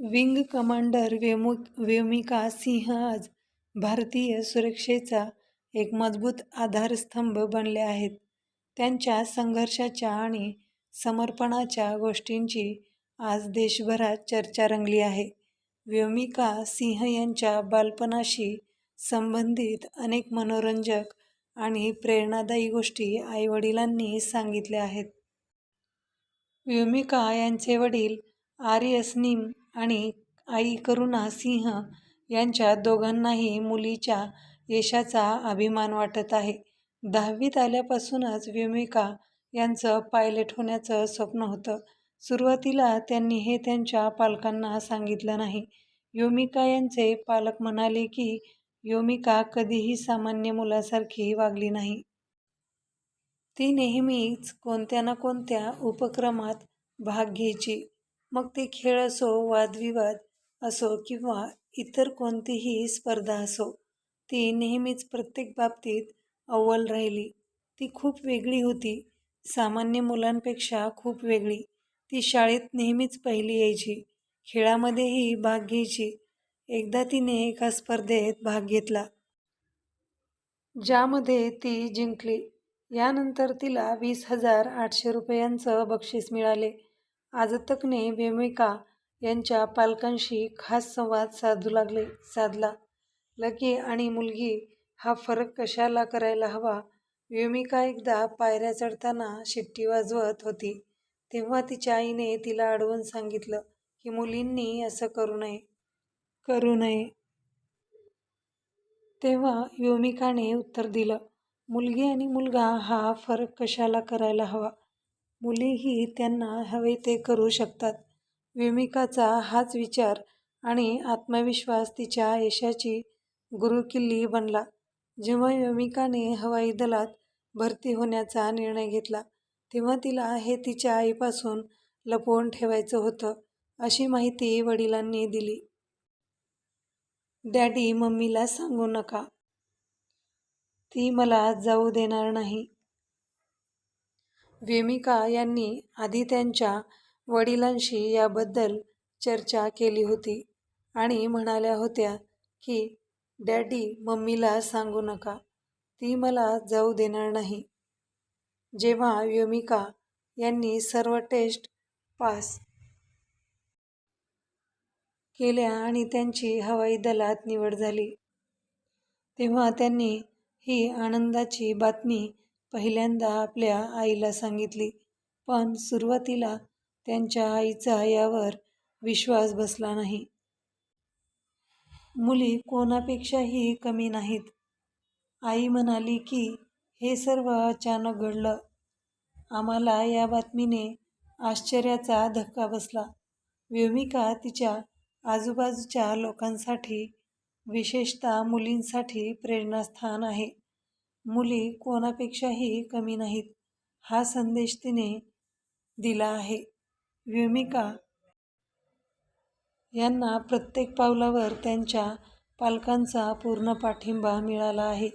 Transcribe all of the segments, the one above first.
Wing commander वेमु व्योमिका सिंह आज भारतीय सुरक्षेचा एक मजबूत आधारस्तंभ बनले आहेत. त्यांच्या संघर्षाच्या आणि समर्पणाच्या गोष्टींची आज देशभरात चर्चा रंगली आहे. व्योमिका सिंह यांच्या बालपणाशी संबंधित अनेक मनोरंजक आणि प्रेरणादायी गोष्टी आईवडिलांनी सांगितल्या आहेत. व्योमिका यांचे वडील आर. आणि आई करुणा सिंह यांच्या दोघांनाही मुलीच्या यशाचा अभिमान वाटत आहे. दहावीत आल्यापासूनच व्योमिका यांचं पायलट होण्याचं स्वप्न होतं. सुरुवातीला त्यांनी हे त्यांच्या पालकांना सांगितलं नाही. योमिका यांचे पालक म्हणाले की योमिका कधीही सामान्य मुलासारखी वागली नाही. ती नेहमीच कोणत्या ना कोणत्या उपक्रमात भाग घ्यायची. मग ते खेळ असो, वादविवाद असो किंवा इतर कोणतीही स्पर्धा असो. ती नेहमीच प्रत्येक बाबतीत अव्वल राहिली. ती खूप वेगळी होती. सामान्य मुलांपेक्षा खूप वेगळी. ती शाळेत नेहमीच पहिली यायची. खेळामध्येही भाग घ्यायची. एकदा तिने एका स्पर्धेत भाग घेतला. ज्यामध्ये ती जिंकली. यानंतर तिला वीस हजार आठशे रुपयांचं बक्षीस मिळाले. आजतकने भूमिका यांच्या पालकांशी खास संवाद साधू लागले साधला. लकी आणि मुलगी हा फरक कशाला करायला हवा? व्योमिका एकदा पायऱ्या चढताना शिट्टी वाजवत होती. तेव्हा तिच्या आईने तिला अडवून सांगितलं की मुलींनी असं करू नये. करू नये. तेव्हा व्योमिकाने उत्तर दिलं, मुलगी आणि मुलगा हा फरक कशाला करायला हवा? मुलीही त्यांना हवे ते करू शकतात. विमिकाचा हाच विचार आणि आत्मविश्वास तिच्या यशाची गुरुकिल्ली बनला. जेव्हा व्योमिकाने हवाई दलात भरती होण्याचा निर्णय घेतला, तेव्हा तिला हे तिच्या आईपासून लपवून ठेवायचं होतं, अशी माहिती वडिलांनी दिली. डॅडी, मम्मीला सांगू नका. ती मला जाऊ देणार नाही. व्योमिका यांनी आधी त्यांच्या वडिलांशी याबद्दल चर्चा केली होती आणि म्हणाल्या होत्या की डॅडी, मम्मीला सांगू नका. ती मला जाऊ देणार नाही. जेव्हा व्योमिका यांनी सर्व टेस्ट पास केल्या आणि त्यांची हवाई दलात निवड झाली, तेव्हा त्यांनी ही आनंदाची बातमी पहिल्यांदा आपल्या आईला सांगितली. पण सुरुवातीला त्यांच्या आईचा यावर विश्वास बसला नाही. मुली कोणापेक्षाही कमी नाहीत. आई म्हणाली की हे सर्व अचानक घडलं. आम्हाला या बातमीने आश्चर्याचा धक्का बसला. व्योमिका तिच्या आजूबाजूच्या लोकांसाठी, विशेषतः मुलींसाठी प्रेरणास्थान आहे. मुली कोणापेक्षाही कमी नाहीत, हा संदेश तिने दिला आहे. व्योमिका यांना प्रत्येक पावलावर त्यांच्या पालकांचा पूर्ण पाठिंबा मिळाला आहे.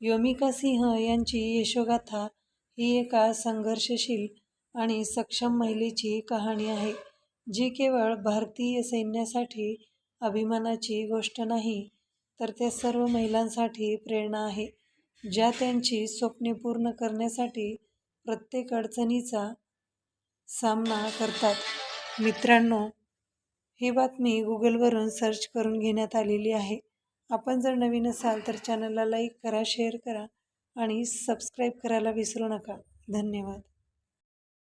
व्योमिका सिंह यांची यशोगाथा ही एका संघर्षशील आणि सक्षम महिलेची कहाणी आहे, जी केवळ भारतीय सैन्यासाठी अभिमानाची गोष्ट नाही, तर त्या सर्व महिलांसाठी प्रेरणा आहे, ज्या त्यांची स्वप्ने पूर्ण करण्यासाठी प्रत्येक अडचणीचा सामना करतात. मित्रांनो, ही बातमी गुगलवरून सर्च करून घेण्यात आलेली आहे. आपण जर नवीन असाल तर चॅनलला लाईक करा, शेअर करा आणि सबस्क्राईब करायला विसरू नका. धन्यवाद.